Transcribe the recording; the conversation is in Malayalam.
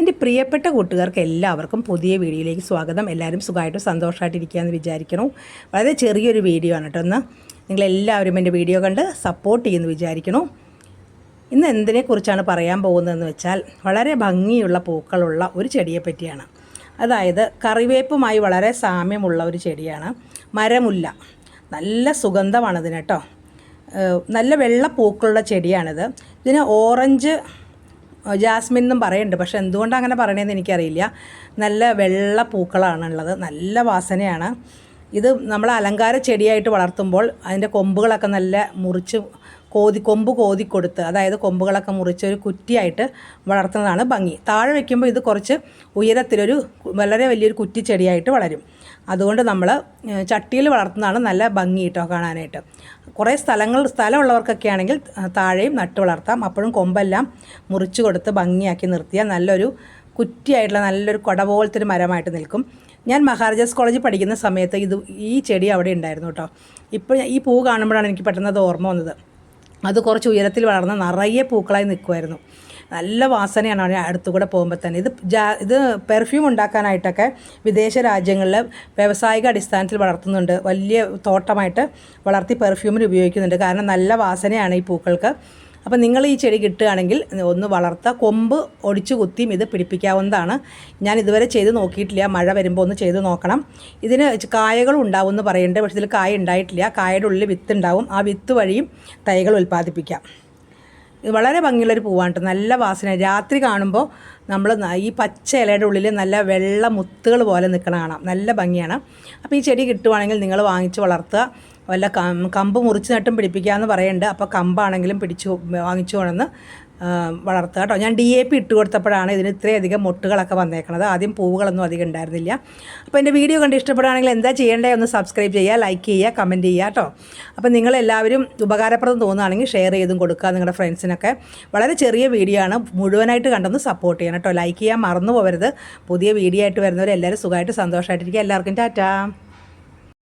എന്റെ പ്രിയപ്പെട്ട കൂട്ടുകാർക്ക് എല്ലാവർക്കും പുതിയ വീഡിയോയിലേക്ക് സ്വാഗതം. എല്ലാവരും സുഖമായിട്ടും സന്തോഷമായിട്ടിരിക്കുകയെന്ന് വിചാരിക്കണം വളരെ ചെറിയൊരു വീഡിയോ ആണ് കേട്ടോ ഒന്ന് നിങ്ങളെല്ലാവരും എന്റെ വീഡിയോ കണ്ട് സപ്പോർട്ട് ചെയ്യുമെന്ന് വിചാരിക്കണം ഇന്ന് എന്തിനെക്കുറിച്ചാണ് പറയാൻ പോകുന്നതെന്ന് വെച്ചാൽ വളരെ ഭംഗിയുള്ള പൂക്കളുള്ള ഒരു ചെടിയെ പറ്റിയാണ്. അതായത് കറിവേപ്പുമായി വളരെ സാമ്യമുള്ള ഒരു ചെടിയാണ്. മരമുല്ല. നല്ല സുഗന്ധമാണ് ഇതിന് കേട്ടോ. നല്ല വെള്ള പൂക്കളുള്ള ചെടിയാണിത്. ഇതിന് ഓറഞ്ച് ജാസ്മിൻ എന്നും പറയുന്നുണ്ട്. പക്ഷെ എന്തുകൊണ്ടാണ് അങ്ങനെ പറയണതെന്ന് എനിക്കറിയില്ല. നല്ല വെള്ള പൂക്കളാണുള്ളത്. നല്ല വാസനയാണ്. ഇത് നമ്മൾ അലങ്കാര ചെടിയായിട്ട് വളർത്തുമ്പോൾ അതിന്റെ കൊമ്പുകളൊക്കെ നല്ല മുറിച്ച് കോതി കൊമ്പ് കോതി കൊടുത്ത് അതായത് കൊമ്പുകളൊക്കെ മുറിച്ച് ഒരു കുറ്റിയായിട്ട് വളർത്തുന്നതാണ് ഭംഗി. താഴെ വയ്ക്കുമ്പോൾ ഇത് കുറച്ച് ഉയരത്തിലൊരു വളരെ വലിയൊരു കുറ്റി ചെടിയായിട്ട് വളരും. അതുകൊണ്ട് നമ്മൾ ചട്ടിയിൽ വളർത്തുന്നതാണ് നല്ല ഭംഗി കേട്ടോ കാണാനായിട്ട്. കുറേ സ്ഥലങ്ങൾ സ്ഥലമുള്ളവർക്കൊക്കെ ആണെങ്കിൽ താഴെയും നട്ട് വളർത്താം. അപ്പോഴും കൊമ്പെല്ലാം മുറിച്ച് കൊടുത്ത് ഭംഗിയാക്കി നിർത്തിയാൽ നല്ലൊരു കുറ്റിയായിട്ടുള്ള നല്ലൊരു കൊട പോലത്തെ ഒരു മരമായിട്ട് നിൽക്കും. ഞാൻ മഹാരാജാസ് കോളേജിൽ പഠിക്കുന്ന സമയത്ത് ഇത് ഈ ചെടി അവിടെ ഉണ്ടായിരുന്നു കേട്ടോ. ഇപ്പോൾ ഈ പൂ കാണുമ്പോഴാണ് എനിക്ക് പെട്ടെന്ന് അത് ഓർമ്മ വന്നത്. അത് കുറച്ച് ഉയരത്തിൽ വളർന്ന നിറയെ പൂക്കളായി നിൽക്കുമായിരുന്നു. നല്ല വാസനയാണ് അവിടെ അടുത്തുകൂടെ പോകുമ്പോൾ തന്നെ. ഇത് ജാ ഇത് പെർഫ്യൂം ഉണ്ടാക്കാനായിട്ടൊക്കെ വിദേശ രാജ്യങ്ങളിൽ വ്യാവസായിക അടിസ്ഥാനത്തിൽ വളർത്തുന്നുണ്ട്. വലിയ തോട്ടമായിട്ട് വളർത്തി പെർഫ്യൂമിന് ഉപയോഗിക്കുന്നുണ്ട്. കാരണം നല്ല വാസനയാണ് ഈ പൂക്കൾക്ക്. അപ്പോൾ നിങ്ങൾ ഈ ചെടി കിട്ടുകയാണെങ്കിൽ ഒന്ന് വളർത്ത. കൊമ്പ് ഒടിച്ചു കുത്തിയും ഇത് പിടിപ്പിക്കാവുന്നതാണ്. ഞാൻ ഇതുവരെ ചെയ്ത് നോക്കിയിട്ടില്ല. മഴ വരുമ്പോൾ ഒന്ന് ചെയ്ത് നോക്കണം. ഇതിന് കായകളും ഉണ്ടാവും എന്ന് പറയുന്നുണ്ട് പക്ഷേ ഇതിൽ കായ ഉണ്ടായിട്ടില്ല. കായയുടെ ഉള്ളിൽ വിത്ത് ഉണ്ടാവും. ആ വിത്ത് വഴിയും തൈകൾ ഉൽപ്പാദിപ്പിക്കാം. വളരെ ഭംഗിയുള്ളൊരു പൂവാണ് കേട്ടോ നല്ല വാസന. രാത്രി കാണുമ്പോൾ നമ്മൾ ഈ പച്ച ഇലയുടെ ഉള്ളിൽ നല്ല വെള്ള മുത്തുകൾ പോലെ നിൽക്കണ കാണാം. നല്ല ഭംഗിയാണ്. അപ്പോൾ ഈ ചെടി കിട്ടുവാണെങ്കിൽ നിങ്ങൾ വാങ്ങിച്ച് വളർത്തുക. വല്ല കമ്പ് മുറിച്ച് നട്ടും പിടിപ്പിക്കുക എന്ന് പറയുന്നുണ്ട് അപ്പോൾ കമ്പാണെങ്കിലും പിടിച്ചു വാങ്ങിച്ചു കൊണ്ടുവന്ന് ആ, വളർത്തുക കേട്ടോ. ഞാൻ ഡി എ പി ഇട്ട് കൊടുത്തപ്പോഴാണ് ഇതിന് ഇത്രയധികം മുട്ടുകളൊക്കെ വന്നേക്കണത്. ആദ്യം പൂവുകളൊന്നും അധികം ഉണ്ടായിരുന്നില്ല. അപ്പോൾ എന്റെ വീഡിയോ കണ്ട് ഇഷ്ടപ്പെടുകയാണെങ്കിൽ എന്താ ചെയ്യേണ്ടത് ഒന്ന് സബ്സ്ക്രൈബ് ചെയ്യുക ലൈക്ക് ചെയ്യുക കമന്റ് ചെയ്യുക കേട്ടോ. അപ്പോൾ നിങ്ങളെല്ലാവരും ഉപകാരപ്രദം തോന്നുകയാണെങ്കിൽ ഷെയർ ചെയ്തും കൊടുക്കുക നിങ്ങളുടെ ഫ്രണ്ട്സിനൊക്കെ വളരെ ചെറിയ വീഡിയോ ആണ്. മുഴുവനായിട്ട് കണ്ടൊന്ന് സപ്പോർട്ട് ചെയ്യണം കേട്ടോ. ലൈക്ക് ചെയ്യാൻ മറന്നു പോകരുത് പുതിയ വീഡിയോ ആയിട്ട് വരുന്നവരെല്ലാവരും സുഖമായിട്ട് സന്തോഷമായിട്ടിരിക്കുക. എല്ലാവർക്കും ടാറ്റാ.